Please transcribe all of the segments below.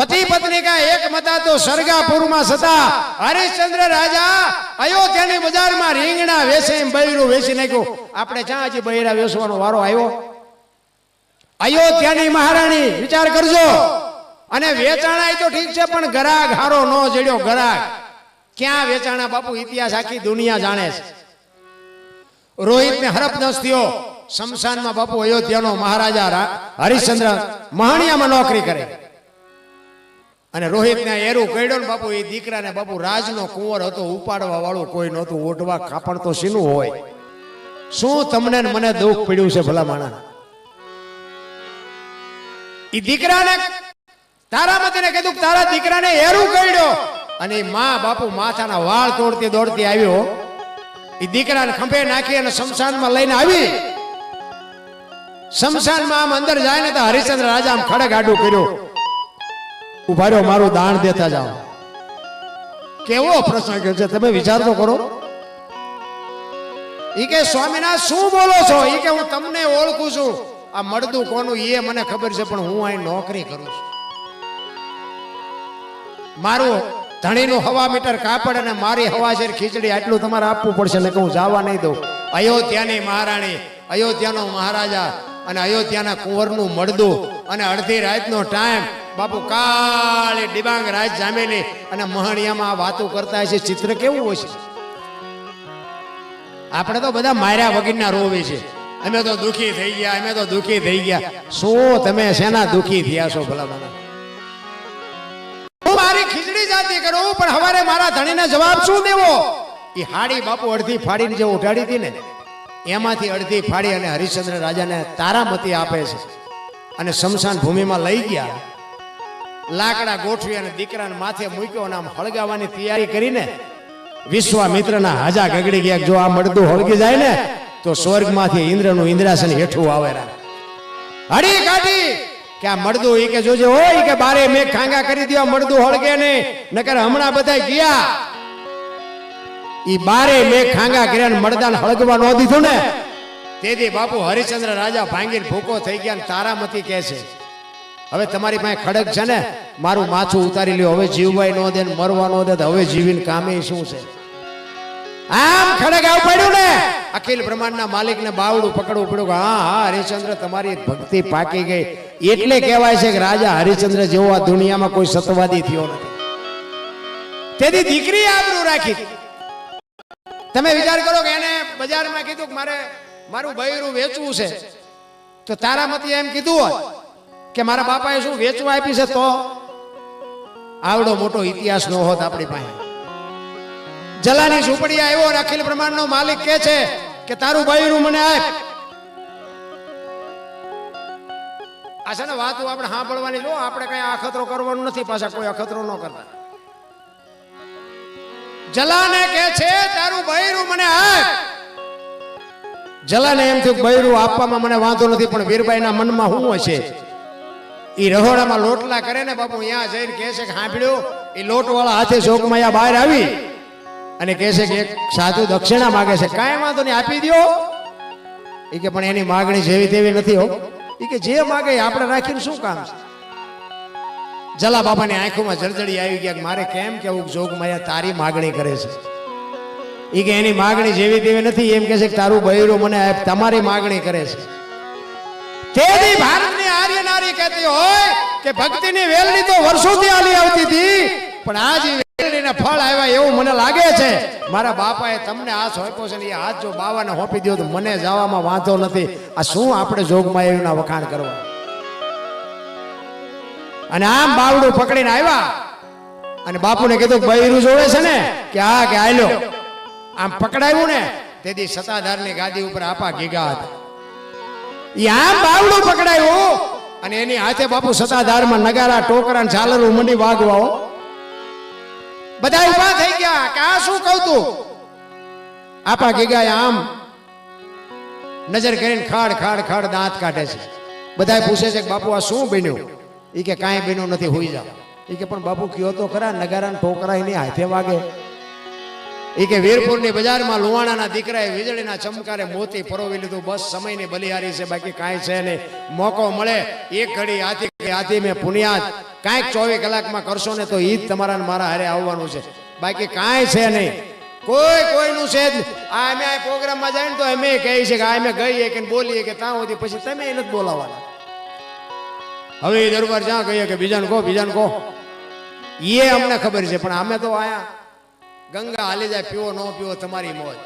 પતિ પત્ની કા એક મતા તો સરગાપુરમાં સતા. હરિશ્ચંદ્ર રાજા અયોધ્યાની બજારમાં રીંગણા વેચે બૈરું વેચી નાખ્યું. આપણે જ્યાં હજી બૈરા વેચવાનો વારો આવ્યો? અયોધ્યાની મહારાણી, વિચાર કરજો. અને વેચાણા તો ઠીક છે, પણ ગરાગ હારો નો જડ્યો, ગરાગ. ક્યાં વેચાણા બાપુ? ઇતિહાસ આખી દુનિયા જાણે છે. રોહિત ને હરપદંશ થયો. શમશાનમાં બાપુ અયોધ્યાનો મહારાજા હરિશ્ચંદ્ર મહાણિયામાં નોકરી કરે. અને રોહિત ને એરું કઈડો ને બાપુ એ દીકરાને બાપુ રાજનો કુંવર હતો ઉપાડવા વાળું કોઈ નહોતું, ઓઢવા કાપડ તો શીનું હોય. શું તમને મને દુઃખ પડ્યું છે ભલા માણા એ દીકરાને, તારા મતને કીધું તારા દીકરાને એરું કઈડ્યો અને માં બાપુ માથાના વાળ તોડતી દોડતી આવ્યો એ દીકરાને ખંભે નાખી અને શમશાનમાં લઈને આવી. શમશાનમાં આમ અંદર જાય ને તો હરિશ્ચંદ્ર રાજા આમ ખડક આડું કર્યું. ઊભા મારું દાન દેતા જાઓ. કેવો કર્યો છે, તમે વિચાર તો કરો. ઈ કે, સ્વામીના, શું બોલો છો? ઈ કે, હું તમને ઓળખું છું. આ મળદું કોનું એ મને ખબર છે, પણ હું અહીં નોકરી કરું છું. મારું ધણીનું હવા મીટર કાપડ અને મારી હવા છે ખીચડી આટલું તમારે આપવું પડશે ને હું જવા નહીં દઉં. અયોધ્યાની મહારાણી, અયોધ્યાનો મહારાજા અને અયોધ્યાના કુંવરનું મળદું અને અડધી રાતનો ટાઈમ બાપુ કાળી ડિબાંગ રાજ જામેલી અને મહણિયામાં વાતો કરતા છે ચિત્ર કેવું હોય છે આપણે તો બધા માર્યા વગરના રોવે છે. અમે તો દુખી થઈ ગયા, અમે તો દુખી થઈ ગયા. શું તમે શેના દુખી થયા છો ભલા મને હું મારી ખીચડી જાતી કરું, પણ હવારે મારા ધણીને જવાબ શું દેવો? એ હાડી બાપુ અડધી ફાડીને જે ઉઠાડી હતી ને, એમાંથી અડધી ફાડી અને હરિશ્ચંદ્ર રાજાને તારામતી આપે છે. અને શમશાન ભૂમિમાં લઈ ગયા. લાકડા ગોઠવી અને દીકરાને માથે મૂક્યો અને આમ હળગાવવાની તૈયારી કરીને વિશ્વામિત્રના હાજા ગગડી ગયા જો આ મળતું હળગી જાય ને, તો સ્વર્ગમાંથી ઇન્દ્રનું ઇન્દ્રાસન હેઠું આવે હડી કાઢી, કે આ મળદું એ કે જોજે હોય કે બારે મેં ખાંગા કરી દો મળદું હળગે નહીં. નકર હમણાં બધા ગયા. ઈ બારે મેં ખાંગા કર્યા મળદાન હળગવા ન દીધું ને. તેથી બાપુ હરિચંદ્ર રાજા ભાંગીને ભૂકો થઈ ગયા તારામતી કે છે હવે તમારી પાસે ખડક છે ને, મારું માથું ઉતારી લ્યો. હવે જીવવાય ન દે મરવા ન દે હવે જીવીને કામે શું છે? આમ ખડક આવ પડ્યું ને. અખિલ બ્રહ્માંડના માલિકને બાવડું પકડવું પડ્યું હા હા હરિચંદ્ર તમારી ભક્તિ પાકી ગઈ. એટલે કહેવાય છે કે રાજા હરિચંદ્ર જેવો આ દુનિયામાં કોઈ સતવાદી થયો નથી. તેથી દીકરી આબરૂ રાખી. તમે વિચાર કરો કે એને બજારમાં કીધું કે મારે મારું બૈરું વેચવું છે. તો તારામતી એમ કીધું હોત કે મારા બાપાએ શું વેચવા આપી છે તો? આવડો મોટો ઇતિહાસ નો હોત આપણી પાસે. જલાની ઝૂંપડી આવ્યો અને અખિલ બ્રહ્માંડનો માલિક કે છે કે તારું બૈરું મને આપ. આ છે ને વાતો આપણે સાંભળવાની જો આપણે કઈ અખતરો કરવાનું નથી પાછા, કોઈ અખતરો ન કરતા. જલાને કે છે, તારું બૈરું મને આપ. જલાને એમ થયું બૈરું આપવામાં મને વાંધો નથી, પણ વીરબાઈના મનમાં શું હશે? ઈ રહોડામાં લોટલા કરે ને બાપુ, અહીંયા જઈને કહે છે કે સાંભળ્યું એ લોટવાળા હાથે શોકમાં બહાર આવી. અને કહે છે કે એક સાધુ દક્ષિણા માગે છે, કાંઈ વાંધો નહીં, આપી દો એ કે, પણ એની માગણી જેવી તેવી નથી હો. એ કે, જે માગે આપણે રાખીને શું કામ છે? જલા બાબાની આંખોમાં જળજળી આવી ગયા મારે કેમ કેવું જોગમાયા તારી માગણી કરે છે? એ કે, એની માગણી જેવી તેવી નથી. એમ કે છે કે, તારું બૈરું મને તમારી માગણી કરે છે. તેથી ભારતની આર્ય નારી કહેતી હોય કે ભક્તિની વેલણી તો વર્ષોથી આલી આવતી હતી, પણ આજ ફળ આવ્યા એવું મને લાગે છે. મારા બાપાએ તમને આ સોંપ્યો છે એ હાથ જો બાવાને હોપી દો તો મને જવામાં વાંધો નથી. આ શું આપણે જોગમાં એના વખાણ કરવા? અને આમ બાવડું પકડીને આવ્યા. અને બાપુને કીધું બૈરું જોડે છે ને કે હા કે આલ્યો આમ પકડાયું ને, તેથી સત્તાધારની ગાદી ઉપર આપા ગીગા હતા. આમ બાવડું પકડાયું અને એની હાથે બાપુ સતાધારમાં નગારા ટોકરા ઝાલરું મંડી વાગવાઓ બધા ઊભા થઈ ગયા. કે આ શું કહું તું? આપા ગીગા આમ નજર કરીને ખાડ ખાડ ખાડ દાંત કાઢે છે. બધા પૂછે છે કે બાપુ, આ શું બન્યું? ઈ કે કાંઈ બન્યું નથી, હોઈ જાવ ઈ કે પણ બાપુ કયો તો ખરા, નગારા ટોકરા એની હાથે વાગે. એ કે વીરપુરની બજારમાં લુવાણાના દીકરાએ વીજળીના ચમકારે મોતી પરોવી લીધું. બસ સમયની બલિહારી છે, બાકી કાંઈ છે નહીં. મોકો મળે, એક ઘડી આથી આથી મેં પુનિયાદ. કાંઈક ચોવીસ કલાકમાં કરશો ને તો એ જ તમારા મારા હારે આવવાનું છે. બાકી કાંઈ છે નહીં. કોઈ કોઈનું છે જ આ અમે આ પ્રોગ્રામમાં જાય ને તો અમે કહીએ છીએ કે આ અમે ગઈએ કે બોલીએ કે ત્યાં સુધી પછી તમે એને જ બોલાવવાના હવે એ દરબાર જ્યાં કહીએ કે બીજાને કહો બીજાને કહો. એ અમને ખબર છે, પણ અમે તો આયા. ગંગા હાલી જાય, પીવો ન પીવો તમારી મોજ.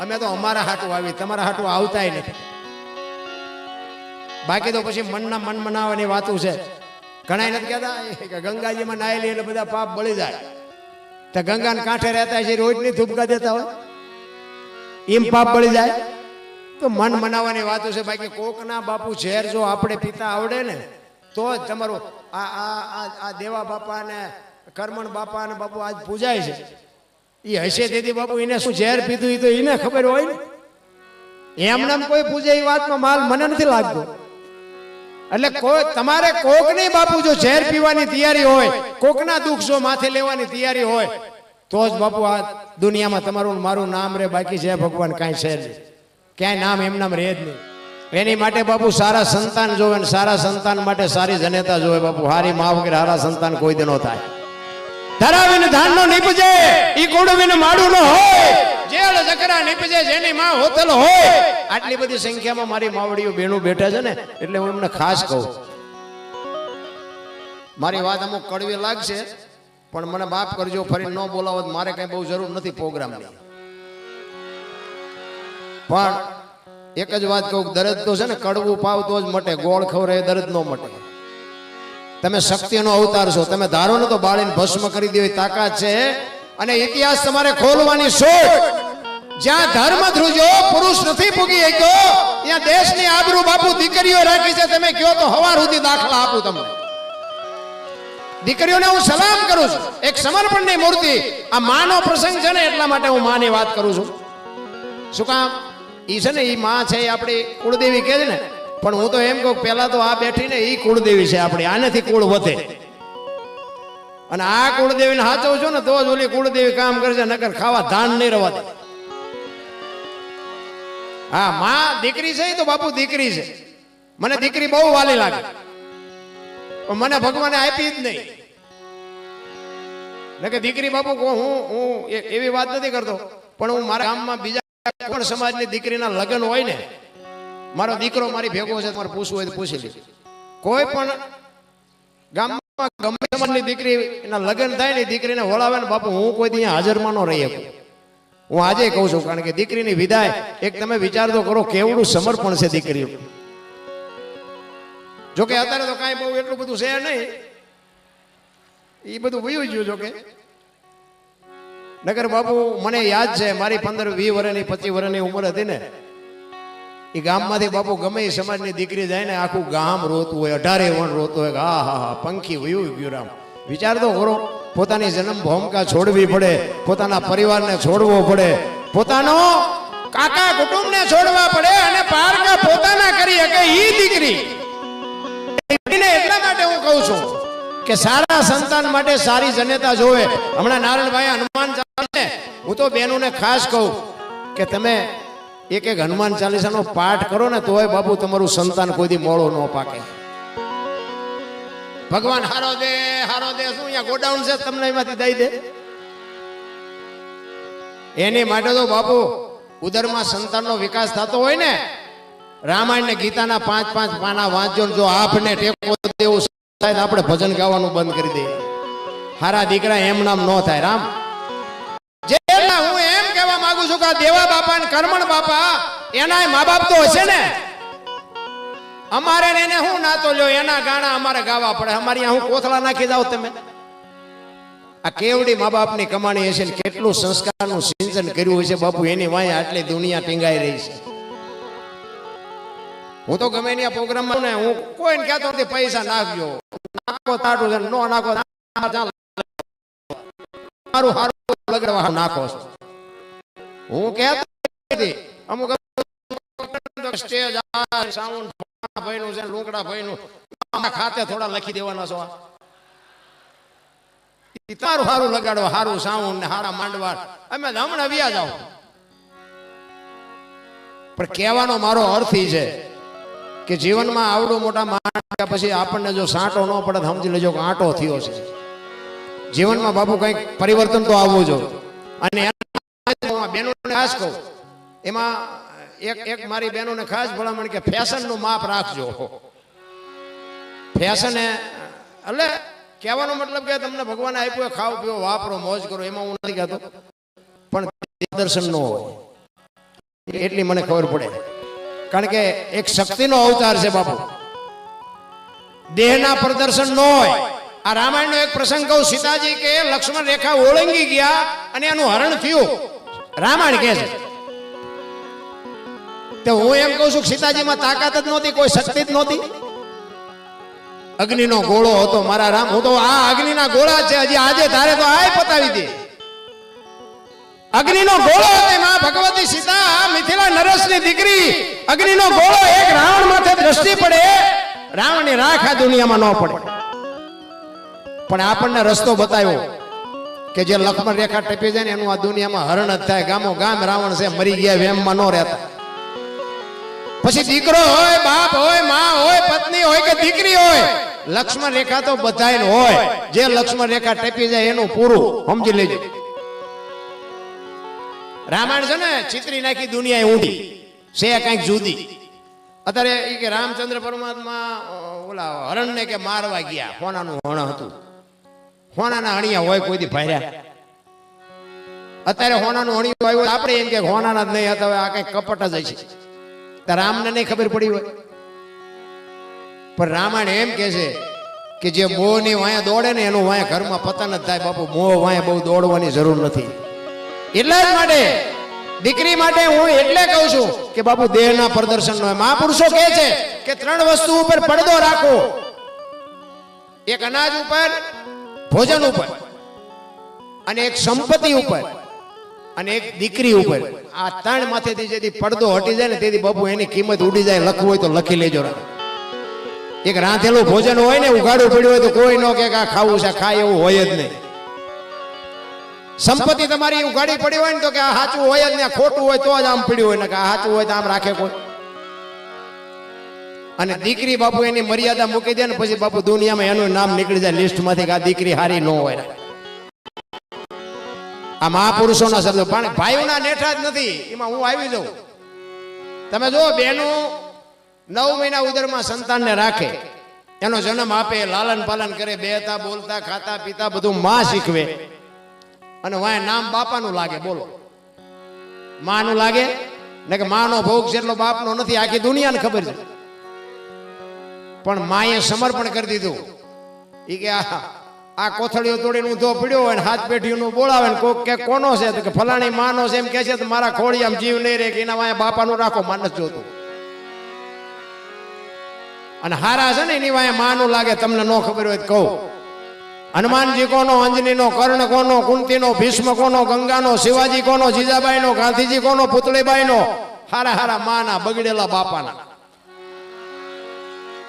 અમે તો અમારા હાટું આવી, તમારા હાટું આવતાય નથી. બાકી તો પછી મનના મન મનાવવાની વાતું છે. ઘણા નથી કહેતા કે ગંગાજીમાં નાહી લે એટલે બધા પાપ બળી જાય. તો ગંગાને કાંઠે રહેતા છે રોજની ધૂપકા દેતા હોય. એમ પાપ બળી જાય. તો મન મનાવવાની વાતો છે, બાકી કોકના બાપુ ઝેર જો આપણે પીતા આવડે ને, તો જ તમારું આ આ આ દેવા બાપા ને કર્મણ બાપા ને બાપુ આજ પૂજાય છે. એ હશે તેથી બાપુ એને શું ઝેર પીધું એ તો એને ખબર હોય ને. એમને કોઈ પૂજે એ વાતમાં માલ મને નથી લાગતો. એટલે કોઈ તમારે કોક નહીં બાપુ, જો ઝેર પીવાની તૈયારી હોય, કોકના દુઃખ જો માથે લેવાની તૈયારી હોય, તો જ બાપુ આ દુનિયામાં તમારું મારું નામ રે, બાકી છે ભગવાન કાંઈ છે નહીં. ક્યાંય નામ એમ નામ રહે જ નહીં. એની માટે બાપુ સારા સંતાન જોવે ને સારા સંતાન માટે સારી જનેતા જોવે બાપુ. હારી મા વગેરે હારા સંતાન કોઈ દી નો થાય ધરાવીને ધાનનો નીપજે, ઈ કુડવીને માડું નો હોય, જેળ જકરા નીપજે, જેની માં હોતલ હોય. આટલી બધી સંખ્યામાં મારી માવડીઓ બેનું બેઠા છે ને, એટલે હું એમને ખાસ કહું. મારી વાત અમુક કડવી લાગશે, પણ મને માફ કરજો, ફરી ન બોલાવો મારે કઈ બહુ જરૂર નથી પ્રોગ્રામની. પણ એક જ વાત કહું, દરદ તો છે ને, કડવું પાવ તો જ મટે, ગોળ ખવરે દરદ નો મટે. તમે શક્તિનો અવતાર છો. તમે ધારો ને તો બાળીને ભસ્મ કરી દેવી તાકાત છે. અને ઇતિહાસ તમારે ખોલવાની શોધ. જ્યાં ધર્મ ધ્રુજો, પુરુષ નથી પૂગી શક્યો, ત્યાં દેશની આબરૂ બાપુ દીકરીઓ રાખી છે. તમે કયો તો હવાર સુધી દાખલા આપું તમને. દીકરીઓને હું સલામ કરું છું. એક સમર્પણની મૂર્તિ. આ માનો પ્રસંગ છે ને, એટલા માટે હું માની વાત કરું છું. શું કામ? ઈ છે ને, ઈ માં છે એ આપણી કુળદેવી કહે ને પણ હું તો એમ કહું પહેલા તો આ બેઠી ને એ કુળદેવી છે આપણી. આનેથી કુળ વધે. અને આ કુળદેવીને સાચવું છું ને તો જ ઓલી કુળદેવી કામ કરશે, નકર ખાવા ધાન નહીં રવા દે. હા, માં દીકરી છે તો બાપુ દીકરી છે. મને દીકરી બહુ વાલી લાગે. પણ મને ભગવાને આપી જ નહીં. એટલે દીકરી બાપુ હું હું એવી વાત નથી કરતો. પણ હું મારા ગામમાં બીજા કોણ સમાજની દીકરીના લગ્ન હોય ને મારો દીકરો મારી ભેગો છે, તમારે પૂછવું હોય તો પૂછી લે. કોઈ પણ ગામમાં ગમે સમાજની દીકરી એના લગ્ન થાય ને દીકરીને વળાવે ને બાપુ, હું કોઈ ત્યાં હાજરમાં ન રહી શકું. હું આજે કહું છું, કારણ કે દીકરીની વિદાય એક તમે વિચાર તો કરો, કેવડું સમર્પણ છે દીકરીઓ જોકે અત્યારે તો કાંઈ બહુ એટલું બધું છે નહીં. એ બધું વયું ગયું જોકે નગર બાપુ, મને યાદ છે, મારી પંદર, વીસ વર્ષની પચીસ વર્ષની ઉંમર હતી ને. એ ગામમાંથી બાપુ ગમે એ સમાજની દીકરી જાય ને આખું ગામ રોતું હોય, અઢારે વણ રોતું હોય હા હા હા, પંખી વયું ગયું રામ. વિચાર તો કરો, પોતાની જન્મ ભૂમિકા છોડવી પડે, પોતાના પરિવારને છોડવો પડે, પોતાનો કાકા કુટુંબને છોડવા પડે અને પારકા પોતાના કરી શકે ઈ દીકરી. એટલા માટે હું કહું છું કે સારા સંતાન માટે સારી જનેતા જોવે. હમણાં નારાયણભાઈ હનુમાન હું તો બહેનોને ખાસ કહું કે તમે એક એક હનુમાન ચાલીસાનો પાઠ કરો ને તોય બાપુ તમારું સંતાન કોઈ દી મોળો ન પાકે. ભગવાન, હારો દે હારો દે, શું અહીંયા ગોડાઉન છે તમને એમાંથી દઈ દે? એની માટે તો બાપુ ઉદરમાં સંતાનનો વિકાસ થતો હોય ને રામાયણ ને ગીતાના પાંચ પાંચ પાના વાંચજો જો આપને ટેકો દેવું થાય આપણે ભજન ગાવાનું બંધ કરી દઈએ. હારા દીકરા એમ નામ ન થાય, રામ. છું કે દેવા બાપા ને કર્મણ બાપા એના મા બાપ તો હશે ને? અમારે એને હું નાતો લ્યો? એના ગાણા અમારે ગાવા પડે. અમારે હું કોથળા નાખી જાવ તમે. આ કેવડી મા બાપની કમાણી હશે ને? કેટલું સંસ્કારનું સિંચન કર્યું હશે બાપુ? એની વાય આટલી દુનિયા ટીંગાઈ રહી છે. હું તો ગમે ત્યાં પ્રોગ્રામમાં ને હું કોઈને કહેતો નથી, પૈસા નાખજો. નાખો તાટું છે નો નાખો મારું હારું લગડવા નાખો છો. હું કહેતો નથી. અમુક સ્ટેજ સાઉન્ડ ભાઈનું છે લુકડા ભાઈનું. ખાતે થોડા લખી દેવાના છો તારું હારું લગાડો હારું સાઉન્ડ ને હારા માંડવા. અમે હમણાં વ્યા જાઓ. પણ કહેવાનો મારો અર્થ છે કે જીવનમાં આવડું મોટા માણસ પછી આપણને જો સાંટો ન પડે સમજી લેજો આંટો થયો છે. જીવનમાં બાપુ કંઈક પરિવર્તન તો આવવું જોઈએ. અને તમને ભગવાન આપ્યું, ખાવ, પીવો, વાપરો, મોજ કરો, એમાં હું નથી કહેતો. પણ દર્શન ન હોય. એટલી મને ખબર પડે. કારણ કે એક શક્તિનો અવતાર છે બાપુ. દેહના પ્રદર્શન ન હોય. આ રામાયણનો એક પ્રસંગ કહું, સીતાજી કે લક્ષ્મણ રેખા ઓળંગી ગયા અને એનું હરણ થયું. રામાયણ કહે છે. તો હું એમ કહું છું કે સીતાજીમાં તાકાત જ નહોતી, કોઈ શક્તિ જ નહોતી. અગ્નિનો ગોળો હતો, મારા રામ, હું તો આ અગ્નિના ગોળા છે, હજી આજે તારે તો આય પતાવી દે. અગ્નિનો ગોળો હતો, માં ભગવતી સીતા, મિથિલા નરેશની દીકરી. અગ્નિનો ગોળો એક રાવણ માથે દ્રષ્ટિ પડે. રાવણની રાખ આ દુનિયામાં ન પડે. પણ આપણને રસ્તો બતાવ્યો કે જે લક્ષ્મણ રેખા ટપી જાય ને એનું આ દુનિયામાં હરણ જ થાય. ગામો ગામ રાવણ છે, મરી ગયા, વેમમાં ન રહેતા. પછી દીકરો હોય, બાપ હોય, માં હોય, પત્ની હોય કે દીકરી હોય, લક્ષ્મણ રેખા તો બધાય હોય. જે લક્ષ્મણ રેખા ટપી જાય એનું પૂરું. સમજી લેજો. રામાયણ છે ને, ચિત્રી નાખી દુનિયા ઊંડી છે કંઈક જુદી. અત્યારે એ કે રામચંદ્ર પરમાત્મા ઓલા ઓલા હરણને કે મારવા ગયા હોનાનું હણ હતું. હોનાના અણિયા હોય કોઈ ભર્યા? અત્યારે હોનાનું અણિયું આવ્યું આપણે એમ કે હોનાના જ નહીં હતા આ કઈ કપટ જ હશે. તો રામને નહીં ખબર પડી હોય. પણ રામાયણ એમ કે છે કે જે મોહની વાયા દોડે ને એનું વાયા ઘરમાં પતન જ થાય. બાપુ, મોહ વાયા બહુ દોડવાની જરૂર નથી. એટલા જ માટે દીકરી માટે હું એટલે કહું છું કે બાપુ, દેહના પ્રદર્શન નો મહાપુરુષો કહે છે કે ત્રણ વસ્તુ ઉપર પડદો રાખો. એક અનાજ ઉપર ભોજન ઉપર. અને એક સંપત્તિ ઉપર. અને એક દીકરી ઉપર. આ ત્રણ માથેથી જેથી પડદો હટી જાય ને તેથી બાપુ એની કિંમત ઉડી જાય, લખવું હોય તો લખી લેજો એક રાંધેલું ભોજન હોય ને, ઉઘાડું પડ્યું હોય તો કોઈ ન કે આ ખાવું છે ખાય એવું હોય જ નહીં. સંપત્તિ તમારી ઉઘાડી પડી હોય ને તો કે આ સાચું હોય જ ને ખોટું હોય તો જ આમ પડ્યું હોય ને કે આ સાચું હોય તો આમ રાખે કોઈ. અને દીકરી બાપુ એની મર્યાદા મૂકી દે ને પછી બાપુ દુનિયામાં એનું નામ નીકળી જાય, લિસ્ટમાંથી કે આ દીકરી હારી ન હોય. આ મહાપુરુષોના શબ્દ. પણ ભાઈઓના નેઠા જ નથી. એમાં હું આવી જાઉં. તમે જો બેનો નવ મહિના ઉદરમાં સંતાનને રાખે. એનો જન્મ આપે, લાલન પાલન કરે બેતા બોલતા, ખાતા, પીતા, બધું માં શીખવે. અને વાય નામ બાપાનું લાગે, બોલો. માનું લાગે? ને કે માનો ભોગ છે એટલો બાપનો નથી, આખી દુનિયાને ખબર છે. પણ માએ સમર્પણ કરી દીધું. એ કે આ આ કોથળીઓ તોડીને ઊંધો પડ્યો હોય ને હાથ પેઢીનું બોલાવે ને કોક કે કોનો છે? કે ફલાણી માનો છે એમ કે છે તો મારા ખોળી આમ જીવ નહીં રહે કે એના વાય બાપાનું રાખો માનસ જોતું. અને હારા છે ને એની વાય માનું લાગે, તમને ન ખબર હોય કહું. હનુમાનજી કોનો, અંજનીનો, કર્ણ કોનો, કુંતીનો, ભીષ્મ કોનો, ગંગાનો, શિવાજી કોનો, જીજાબાઈનો, ગાંધીજી કોનો, પુતળીબાઈનો, હારા હારા માના બગડેલા બાપાના.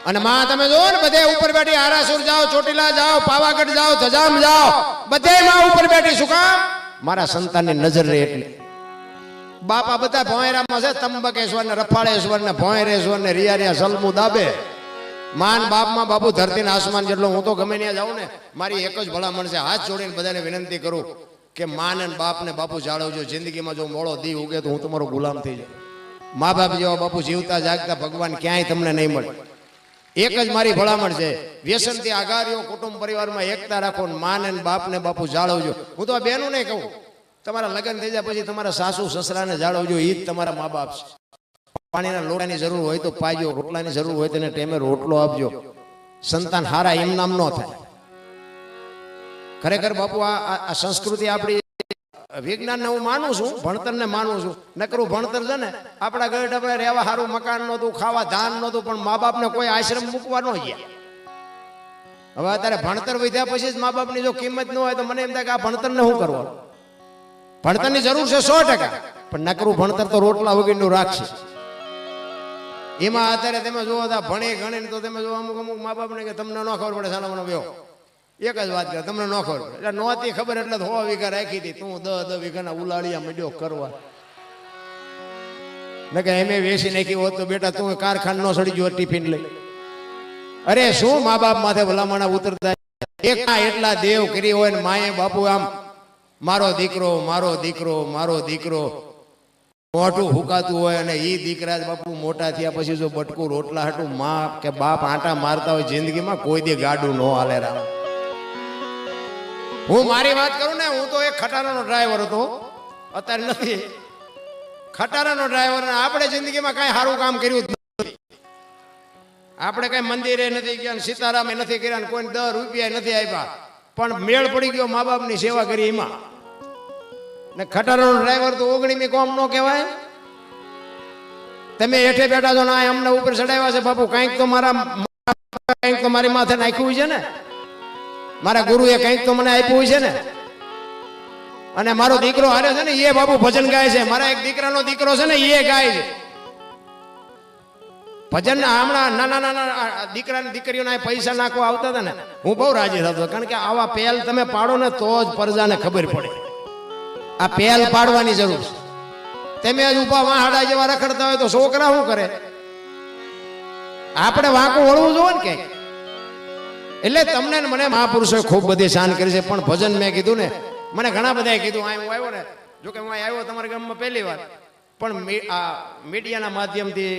અને માં, તમે જો ને, બધે ઉપર બેઠી આરાસુર જાઓ, ચોટીલા જાઓ, પાવાગઢ જાઓ જજામ જાઓ, બધે માં ઉપર બેઠી શું કામ? મારા સંતાનની નજર રહે એટલે. બાપા બધા ભોંયરામાં છે તંબકેશ્વર ને રફાળેશ્વર ને ભોંયરેશ્વર ને રિયા સલમુ દાબે. માન બાપમાં બાપુ ધરતી આસમાન જેટલો, હું તો ગમે ત્યાં જાઉં ને, મારી એક જ ભલામણ છે હાથ જોડીને બધાને વિનંતી કરું કે માન અને બાપને બાપુ જાળવજો, જિંદગીમાં જો મોડો દી ઉગે તો હું તમારો ગુલામ થઈ જાઉં. મા બાપ જેવા બાપુ જીવતા જાગતા ભગવાન ક્યાંય તમને નહીં મળે. એક જ મારી ભલામણ છે. વ્યસનથી આઘારીઓ કુટુંબ પરિવારમાં એકતા રાખો ને માન અને બાપને બાપુ જાળવજો. હું તો આ બેનું નહીં કહું. તમારા લગ્ન થઈ જાય પછી તમારા સાસુ સસરાને જાળવજો એ જ તમારા મા બાપ છે. પાણીના લોટાની જરૂર હોય તો પાજો, રોટલાની જરૂર હોય તેને ટેમે રોટલો આપજો. સંતાન હારા એમ નામ ન થાય. ખરેખર બાપુ આ સંસ્કૃતિ આપણી વિજ્ઞાનને હું માનું છું, ભણતરને માનું છું. નકરું ભણતર છે ને, આપણા ઘરે આપણે રહેવા સારું મકાન નહોતું, ખાવા ધાન નહોતું, પણ મા બાપને કોઈ આશ્રમ મૂકવા ન ગયા. હવે અત્યારે ભણતર વધ્યા પછી જ મા બાપની જો કિંમત ન હોય તો મને એમ થાય કે આ ભણતરને શું કરવાનું ભણતરની જરૂર છે સો ટકા, પણ નકરું ભણતર તો રોટલા વગરનું રાખશે. એમાં અત્યારે તમે જોવા ભણે ગણે તો તમે જો અમુક અમુક મા બાપને કે તમને ન ખબર પડે, સાલા મને વ્યો. એક જ વાત કરે તમને ન ખબર. એટલે નહોતી ખબર એટલે હો વીઘા રાખી હતી. તું દસ દસ વીઘાના ઉલાળિયા મંડ્યો કરવા. કે એમે વેસી નાખી હોત તો બેટા તું કારખાન નો સડી ગયો, ટિફિન લઈ. અરે, શું મા બાપ માથે ભલામણા ઉતરતા? એકા એટલા દેવ કરી હોય ને માએ બાપુ આમ, મારો દીકરો મારો દીકરો મારો દીકરો. મોટું હુકાતું હોય અને એ દીકરા બાપુ મોટા થયા પછી જો બટકું રોટલા હાટું મા કે બાપ આંટા મારતા હોય જિંદગીમાં કોઈ દી ગાડું ન હાલે રામ. હું મારી વાત કરું ને, હું તો એક ખટારાનો ડ્રાઈવર હતો. અત્યારે નથી. ખટારાનો ડ્રાઈવર આપણે જિંદગીમાં કાંઈ સારું કામ કર્યું જ આપણે કઈ મંદિરે નથી ગયા સીતારામે નથી કર્યા ને કોઈ દર રૂપિયા નથી આપ્યા. પણ મેળ પડી ગયો મા બાપની સેવા કરી એમાં. ને ખટારાનો ડ્રાઈવર તો ઓગણીમી કોમ નો કહેવાય. તમે હેઠે બેઠા છો ને અમને ઉપર ચડાવ્યા છે, બાપુ, કાંઈક તો મારા કંઈક તો મારી માથે નાખ્યું છે ને. મારા ગુરુએ કંઈક તો મને આપ્યું છે ને? અને મારો દીકરો હારે છે ને એ બાપુ ભજન ગાય છે. મારા એક દીકરાનો દીકરો છે ને એ ગાય છે. ભજન હમણાં નાના નાના દીકરાની દીકરીઓના પૈસા નાખવા આવતા હતા ને, હું બહુ રાજી થતો કારણ કે આવા પહેલ તમે પાડો ને, તો જ પ્રજાને ખબર પડે. આ પહેલ પાડવાની જરૂર છે. તમે જ ઊભા વાહાડા જેવા રખડતા હોય તો છોકરા શું કરે? આપણે વાંકું વળવું જોવે ને કે એટલે તમને મને મહાપુરુષોએ ખૂબ બધી શાન કરી છે. પણ ભજન મેં કીધું ને, મને ઘણા બધાએ કીધું આ હું આવ્યો ને. જો કે હું આવ્યો તમારા ગામમાં પહેલી વાર. પણ આ મીડિયાના માધ્યમથી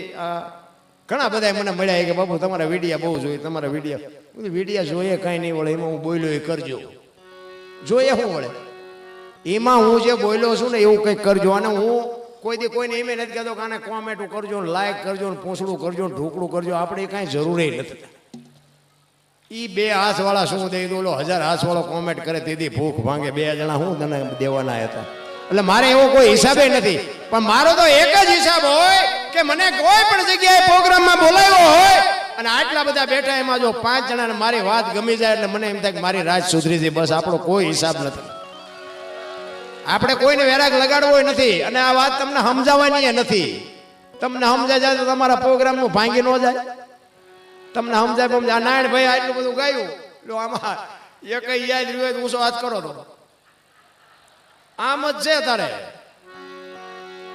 ઘણા બધા મને મળ્યા કે, બાપુ, તમારા વિડીયા બહુ જોઈએ, તમારા વિડીયા. વિડીયા જોઈએ કાંઈ નહીં વળે, એમાં હું બોલ્યો એ કરજો. જોઈએ શું વળે. એમાં હું જે બોલ્યો છું ને, એવું કંઈક કરજો. અને હું કોઈ દી કોઈને એમ નથી કહેતો કે આને કોમેન્ટ કરજો લાઈક કરજો ને, પૂછડું કરજો ઢોકળું કરજો. આપણે એ કાંઈ જરૂરી નથી. ઈ બે હાથ વાળા શું દઈ દો હજાર હાથ વાળો કોમેન્ટ કરે તેથી ભૂખ ભાંગે. બે જણા હું તને દેવાના હતા એટલે મારે એવો કોઈ હિસાબે નથી. પણ મારો તો એક જ હિસાબ હોય કે મને કોઈ પણ જગ્યાએ પ્રોગ્રામમાં બોલાવ્યો હોય અને આટલા બધા બેઠા એમાં જો પાંચ જણાને મારી વાત ગમી જાય એટલે મને એમ થાય કે મારી રાજ સુધરી છે. બસ આપણો કોઈ હિસાબ નથી. આપણે કોઈને વેરાગ લગાડવો નથી અને આ વાત તમને સમજાવવાની નથી. તમને સમજાય જાય તો તમારા પ્રોગ્રામનું ભાંગી ન જાય. તમને સમજાય સમજાય નારાયણભાઈ આટલું બધું ગાયું? લો, આમાં એ કઈ યાદ રહ્યું હોય ઊંચો વાત કરો તો આમ જ છે તારે.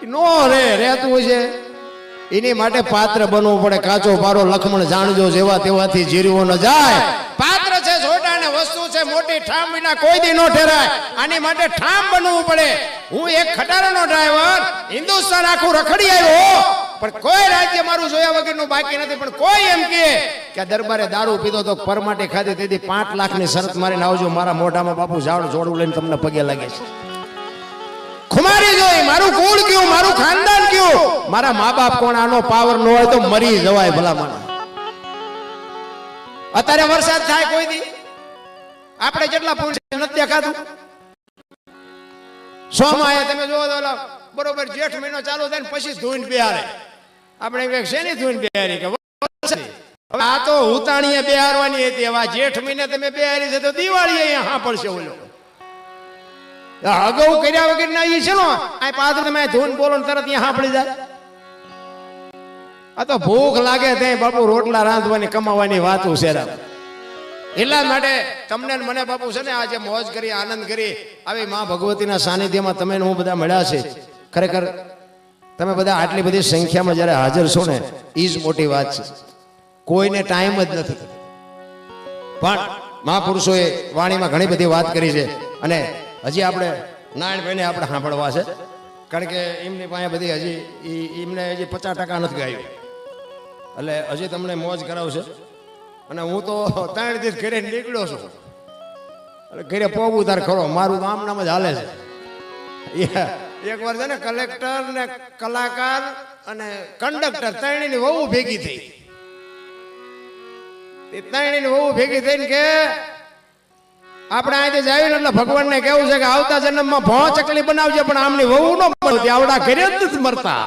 નો રે, રહેતું છે એની માટે પાત્ર બનવું પડે. કાચો પારો, લખમણ જાણજો, જેવા તેવાથી જીરવો ન જાય. પાત્ર છે છોટા ને વસ્તુ છે, મોટી ઠામ વિના કોઈ દી નો ઠેરાય. આની માટે ઠામ બનવું પડે. હું એક ખટારાનો ડ્રાઈવર, હિન્દુસ્તાન આખું રખડી આવ્યો. પણ કોઈ રાજ્ય મારું જોયા વગરનું બાકી નથી. પણ કોઈ એમ કે દરબારે દારૂ પીધો તો પરમાટે ખાધી. તેથી પાંચ લાખની શરત મારીને આવજો. મારા મોઢામાં બાપુ ઝાડ જોડું લઈને તમને પગે લાગે છે. ખુમારી જોઈ. મારું કુળ કયું? મારું ખાનદાન કયું? મારા મા બાપ કોણ? આનો પાવર ન હોય તો મરી જવાય ભલા મને અત્યારે વરસાદ થાય કોઈ દી? આપણે જેટલા પૂછે નથી દેખાતું. સોમાએ તમે જોવો તો બરોબર જેઠ મહિનો ચાલુ થાય ને પછી ધૂન બિહારે. આપણે કહીએ શેની ધૂન બિહારી કે હવે આ તો ઉતાણીએ બિહારવાની હતી. હવે જેઠ મહિને તમે બિહારી છે તો દિવાળી અહીંયા પડશે ઓલો. અગાઉ કર્યા વગર ના એ છે નો આ પાછળ તમે ધૂન બોલો ને તરત અહીંયા સાંભળી જાય. આ તો ભૂખ લાગે તે બાપુ રોટલા રાંધવાની કમાવાની વાતું છે. એટલા માટે તમને મને બાપુ છે ને આજે મોજ કરી આનંદ કરી આવી માં ભગવતીના સાનિધ્યમાં તમે હું બધા મળ્યા છે. ખરેખર તમે બધા આટલી બધી સંખ્યામાં જ્યારે હાજર છો ને એ જ મોટી વાત છે. કોઈને ટાઈમ જ નથી. પણ મહાપુરુષોએ વાણીમાં ઘણી બધી વાત કરી છે અને હજી આપણે નારાયણભાઈને આપણે સાંભળવા છે. કારણ કે એમની પાસે બધી હજી એમને હજી પચાસ ટકા નથી ગાયું. એટલે હજી તમને મોજ કરાવશે અને હું તો ત્રણ દિવસ ઘરે નીકળ્યો છું. એટલે ઘરે પગ ઉતાર ખરો મારું આમ નામ જ હાલે છે. એક વાર છે ને કલેક્ટર ને કલાકાર અને કંડક્ટર ત્રણેયની વહુ ભેગી થઈ. એ ત્રણેયની વહુ ભેગી થઈને કે આપણે જાય ને એટલે ભગવાનને કેવું છે કે આવતા જન્મમાં ભો ચકલી બનાવજે, પણ આમની વહુ ન મળતી આવડા ઘરે જ નથી મરતા.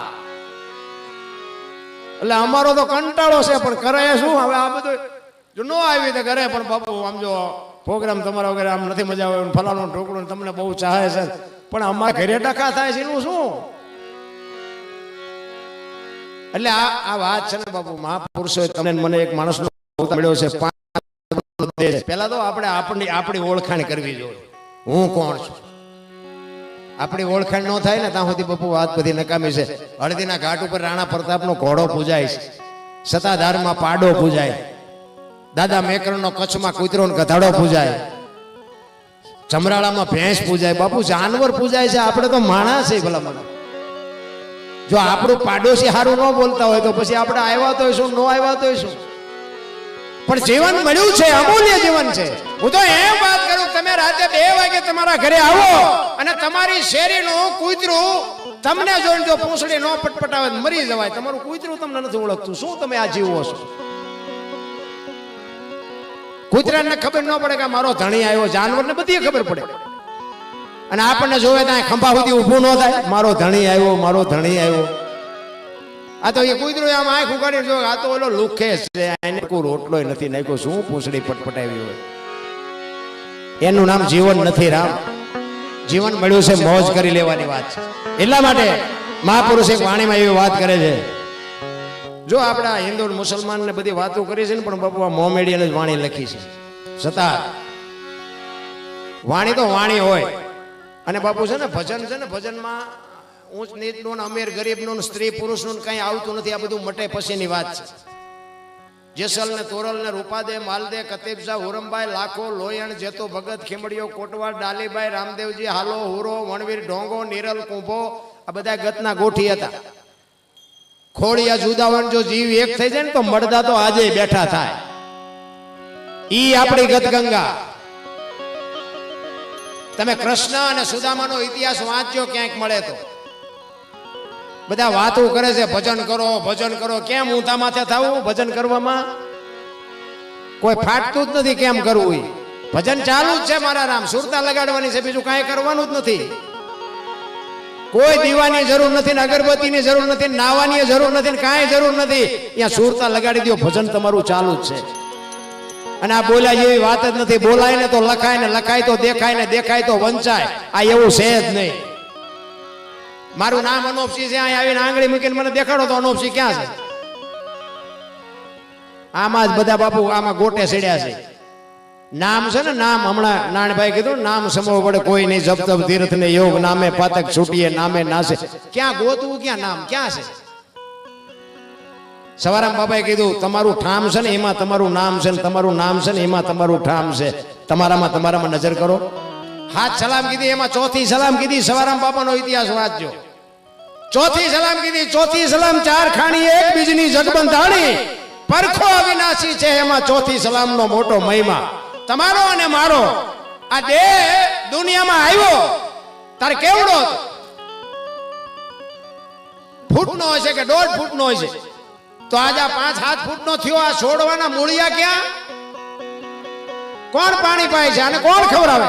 એટલે અમારો તો કંટાળો છે, પણ કરે શું? હવે આ બધું જો ન આવી તો કરે પણ બાપુ, આમ જો પ્રોગ્રામ તમારા વગેરે આમ નથી મજા આવે, ફલાણું ઢોકળો તમને બહુ ચાહે છે. પણ અમારા ઘરે ટકા થાય છે એનું શું? એટલે આ આ વાત છે ને બાપુ મહાપુરુષો તમને મને એક માણસનો મળ્યો છે પહેલા તો આપણે આપણી આપણી ઓળખાણ કરવી જોઈએ. હું કોણ છું? આપણી ઓળખાણ ન થાય ને ત્યાં સુધી બપુ વાત બધી નકામી છે. હળદીના ઘાટ ઉપર રાણા પ્રતાપનો ઘોડો પૂજાય છે. સતાધારમાં પાડો પૂજાય. દાદા મેકરણનો કચ્છમાં કૂતરો ને ગધાડો પૂજાય. ચમરાળામાં ભેંસ પૂજાય, બાપુ જાનવર પૂજાય છે, આપણે તો માણસ છે ભલા જો આપણું પાડોશી સારું ન બોલતા હોય તો પછી આપણે આવ્યા તો શું, ન આવ્યા તો શું? પણ જીવન મળ્યું છે, અમૂલ્ય જીવન છે. હું તો એમ વાત કરું, તમે રાતે બે વાગે તમારા ઘરે આવો અને તમારી શેરીનું કૂતરું તમને જોઈને જો પૂંછડી ન પટપટાવે મરી જવાય. તમારું કૂતરું તમને નથી ઓળખતું. શું તમે આ જીવો છો? કૂતરાને ખબર ન પડે કે મારો ધણી આવ્યો, જાનવરને બધી ખબર પડે. અને આપણને જોવે ત્યાં ખંભા સુધી ઊભું ન થાય, મારો ધણી આવ્યો, મારો ધણી આવ્યો. આ તો એ કૂતરો આમ આંખ ઉગાડી જો, આ તો ઓલો લુખે છે એને કોઈ રોટલો નથી નાખ્યો, શું પૂંછડી પટપટાવી હોય. એનું નામ જીવન નથી રામ. જીવન મળ્યું છે મોજ કરી લેવાની વાત છે. એટલા માટે મહાપુરુષ એક વાણીમાં એવી વાત કરે છે જો આપણા હિન્દુ મુસલમાન ને બધી વાતો કરી છે ને, પણ બાપુ મોમેડિયન જ વાણી લખી છે. છતાં વાણી તો વાણી હોય. અને બાપુ છે ને, ભજન છે ને, ભજનમાં ઊંચ નીચનું અમીર ગરીબનું સ્ત્રી પુરુષનું કંઈ આવતું નથી, આ બધું મટે પછીની વાત છે. જેસલ ને તોરલ ને રૂપાદે માલદે કતીબ શાહ હુરમભાઈ, લાખો, લોયણ, જેતો ભગત ખીમડીઓ કોટવાડ ડાલીભાઈ રામદેવજી, હાલો, હુરો, વણવીર, ઢોંગો, નિરલ, કુંભો, આ બધા ગતના ગોઠી હતા. ખોડિયા જુદાવન જો જીવ એક થઈ જાય ને તો મળતા તો આજે બેઠા થાય. ઈ આપણી ગતગંગા તમે કૃષ્ણ અને સુદામાનો ઇતિહાસ વાંચ્યો ક્યાંક મળે તો. બધા વાતો કરે છે, ભજન કરો ભજન કરો. કેમ ઊંધા માથે થવું ભજન કરવામાં? કોઈ ફાટતું જ નથી કેમ કરવું. ભજન ચાલુ જ છે મારા રામ. સુરતા લગાડવાની છે, બીજું કાંઈ કરવાનું જ નથી. કોઈ દીવાની જરૂર નથી, ને અગરબત્તીની જરૂર નથી નાવાની જરૂર નથી, ને કાંઈ જરૂર નથી. ત્યાં સુરતા લગાડી દો ભજન તમારું ચાલુ જ છે. અને આ બોલ્યા જેવી વાત જ નથી. બોલાય ને તો લખાય ને લખાય તો દેખાય ને દેખાય તો વંચાય. આ એવું છે જ નહીં. મારું નામ અનોપસિંહ છે અહીં આવીને આંગળી મૂકીને મને દેખાડો તો અનોપસિંહ ક્યાં છે? આમાં જ બધા બાપુ આમાં ગોટે ચડ્યા છે. નામ છે ને, નામ હમણાં નાનભાઈ કીધું, નામ સમો પડે કોઈ નહીં, જપ તપ, તીર્થ ને યોગ, નામે પાતક છૂટીએ, નામે નાશે ક્યાં ગોતવું, ક્યાં નામ, ક્યાં છે? સવારે બાબાએ કીધું, તમારું ઠામ છે ને, એમાં તમારું નામ છે ને, તમારું નામ છે ને, એમાં તમારું ઠામ છે. તમારામાં તમારામાં નજર કરો. હાથ સલામ કીધી, એમાં ચોથી સલામ કીધી, સવારામ બાપાનો ઇતિહાસ વાંચજો. ચોથી સલામ કીધી, ચોથી સલામ, ચાર ખાણી, એક બીજની જગબંધાણી. પરખો અવિનાશી છે એમાં ચોથી સલામનો મોટો મહિમા. તમારો અને મારો. આ દેહ દુનિયામાં આવ્યો, તારે કેવડો ફૂટ ફૂટનો છે કે દોઢ ફૂટનો છે તો આજે આ પાંચ સાત ફૂટનો થયો, આ છોડવાના મૂળિયા ક્યાં? કોણ પાણી પાય છે? અને કોણ ખવડાવે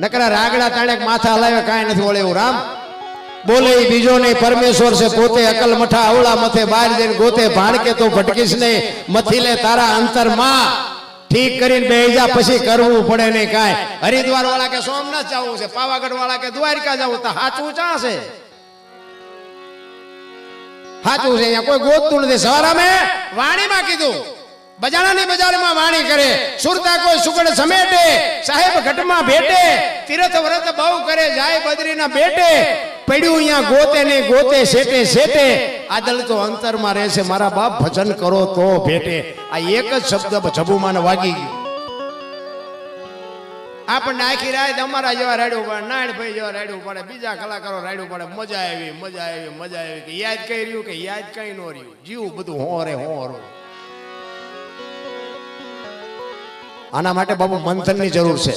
નકરા રાગડા તાણે માથા હલાવે કાંઈ નથી વળે એવું, રામ. બોલે બીજો નહીં પરમેશ્વર છે પોતે અકલ મઠા અવળા મથે બહાર જઈને ગોતે ભાણકે તો ભટકીશ નહીં મથી લે તારા અંતરમાં ઠીક કરીને બે જા પછી કરવું પડે નહીં કાંઈ. હરિદ્વાર વાળા કે સોમનાથ જવું છે પાવાગઢ વાળા કે દ્વારકા જવું તો સાચું ચા છે? સાચું છે અહીંયા કોઈ ગોતતું નથી. સવારામે વાણીમાં કીધું બજાણાની બજારમાં વાણી કરે. સુરતા કોઈ સુગડ સમેટે. સાહેબ ઘટમાં ભેટે. તીર્થ વ્રત બહુ કરે. જાય બદરીના બેટે. પડ્યું અહીંયા ગોતે ને ગોતે, શેટે શેટે. આદલ તો અંતરમાં રહેશે મારા બાપ ભજન કરો તો ભેટે. આ એક જ શબ્દ જબુમાને વાગી ગયું. આપણને આખી રાત અમારા જેવા રાડ્યું પડે નાયણભાઈ જેવા રાડ્યું પડે, બીજા કલાકારો રાડ્યું પડે. મજા આવી મજા આવી મજા આવી. કે યાદ કઈ રહ્યું કે યાદ કઈ ન રહ્યું? જીવ બધું હોરે હોરું. આના માટે બાબુ મંથનની જરૂર છે.